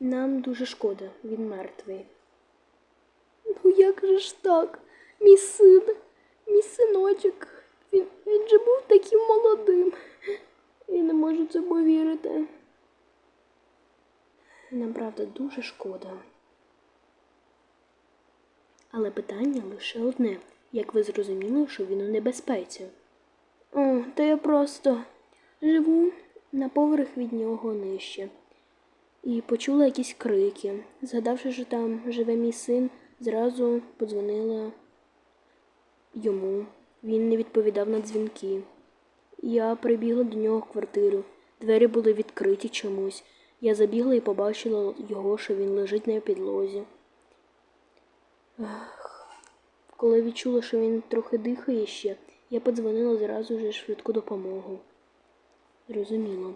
Нам дуже шкода, він мертвий. Ну як же ж так? Мій син, мій синочок, він, він же був таким молодим. Я не можу це повірити. Нам правда дуже шкода. Але питання лише одне. Як ви зрозуміли, що він у небезпеці? О, та я просто живу на поверх від нього нижче. І почула якісь крики. Згадавши, що там живе мій син, зразу подзвонила йому. Він не відповідав на дзвінки. Я прибігла до нього в квартиру. Двері були відкриті чомусь. Я забігла і побачила його, що він лежить на підлозі. Ех. Коли відчула, що він трохи дихає ще, я подзвонила зразу ж швидку допомогу. Зрозуміло.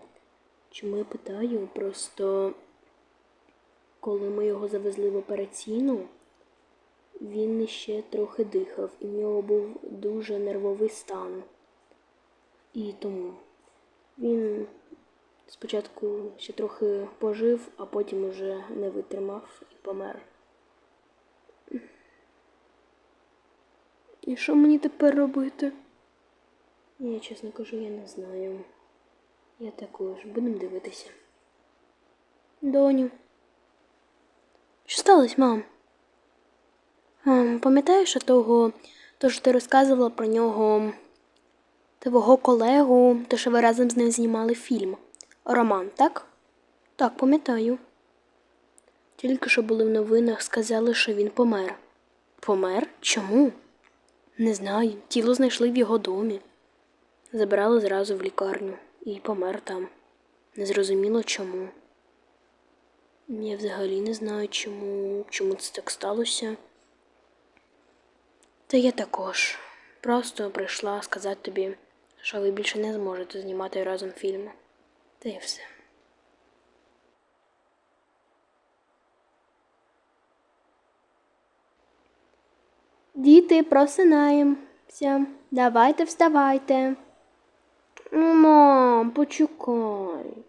Чому я питаю? Просто коли ми його завезли в операційну, він ще трохи дихав, і в нього був дуже нервовий стан. І тому він спочатку ще трохи пожив, а потім уже не витримав і помер. І що мені тепер робити? Я, чесно кажу, я не знаю. Я також. Будемо дивитися. Доню. Що сталося, мам? Ем, пам'ятаєш того, то, що ти розказувала про нього, твого колегу, то що ви разом з ним знімали фільм? Роман, так? Так, пам'ятаю. Тільки що були в новинах, сказали, що він помер. Помер? Чому? Не знаю. Тіло знайшли в його домі. Забрали зразу в лікарню і помер там. Незрозуміло чому. Я взагалі не знаю, чому, чому це так сталося. Та я також. Просто прийшла сказати тобі, що ви більше не зможете знімати разом фільми. Та й все. Діти, просинаємося. Давайте вставайте. Ну, Мам, почекай.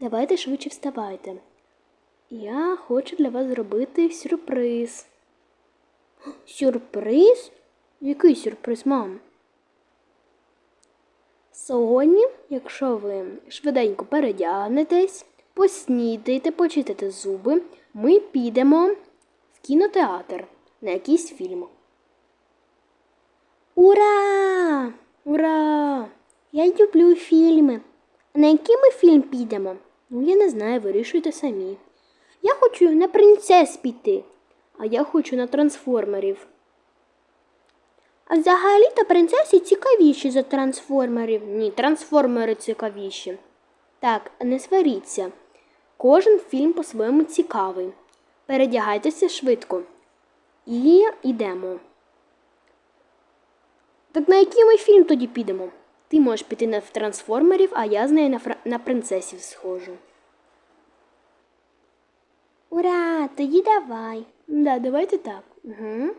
Давайте швидше вставайте. Я хочу для вас зробити сюрприз. Сюрприз? Який сюрприз, мам? Сьогодні, якщо ви швиденько передягнетесь, поснідаєте, почистите зуби, ми підемо в кінотеатр на якийсь фільм. Ура! Ура! Я люблю фільми. А на який ми фільм підемо? Ну, я не знаю, вирішуйте самі. Я хочу на принцес піти, а я хочу на трансформерів. А взагалі-то принцеси цікавіші за трансформерів. Ні, трансформери цікавіші. Так, не сваріться. Кожен фільм по-своєму цікавий. Передягайтеся швидко. І йдемо. Так на який ми фільм тоді підемо? Ти можеш піти на трансформерів, а я з нею на, фра... на принцесів схожу. Ура! Тоді давай. Да, давайте так. Угу.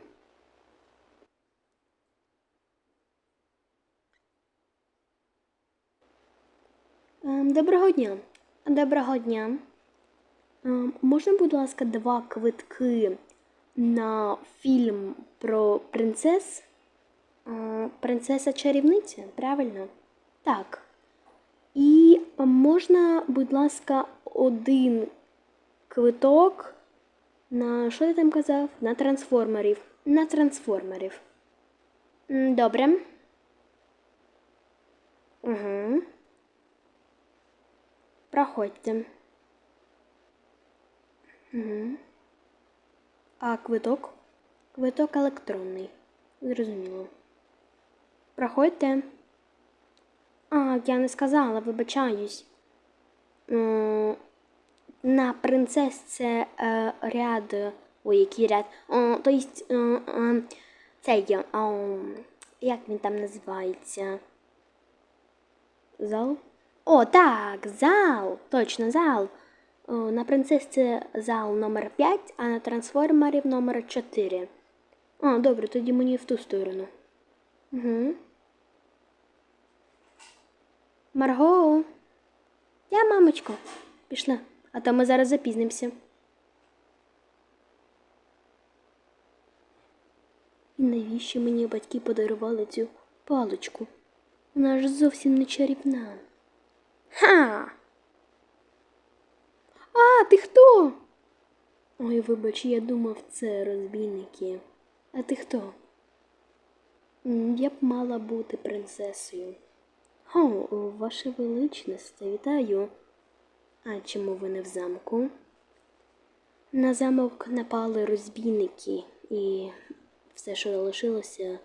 Доброго дня. Доброго дня. Ем, Можна, будь ласка, два квитки на фільм про принцес? Принцеса чарівниця, правильно? Так. І можна, будь ласка, один квиток на що ти там казав? На трансформерів. На трансформерів. Добре. Угу. Проходьте. Угу. А квиток? Квиток електронний. Зрозуміло. Проходьте. А, я не сказала, вибачаюсь. На принцес це е, ряд. Ой, який ряд. О, то е, е, цей, е, як він там називається? Зал? О, так, зал. Точно, зал. На принцес це зал номер 5, а на трансформерів номер 4. А, добре, тоді мені в ту сторону. Угу. Марго. Я, мамочко, пішла. а то ми зараз запізнимося. І навіщо мені батьки подарували цю паличку? Вона ж зовсім не чарівна. Ха! А, ти хто? Ой, вибач, я думав, це розбійники. А ти хто? Я б мала бути принцесою. О, ваше величність, вітаю. А чому ви не в замку? На замок напали розбійники, і все, що залишилося,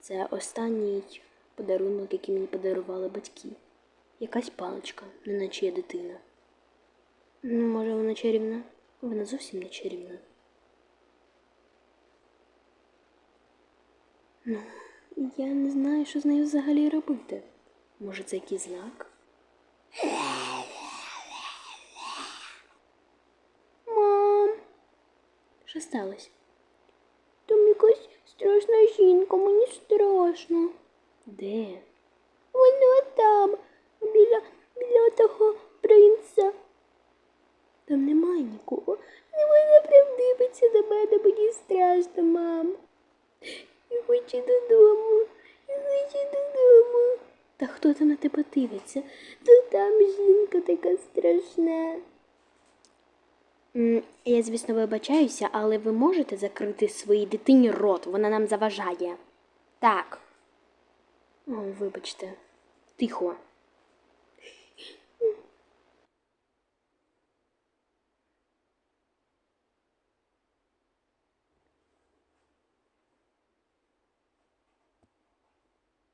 це останній подарунок, який мені подарували батьки. Якась паличка, неначе я дитина. Ну, може, вона чарівна? Вона зовсім не чарівна. Ну, я не знаю, що з нею взагалі робити. Може, це якийсь знак? Мам, що сталося? Там якась страшна жінка, мені страшно. Де? Вона там, біля, біля того принца. Там немає нікого. Не вона прям дивиться до мене, мені страшно, мам. Я хочу додому. Та хто там на тебе дивиться? То там жінка така страшна. Я, звісно, вибачаюся, але ви можете закрити своїй дитині рот, вона нам заважає. Так. О, вибачте. Тихо.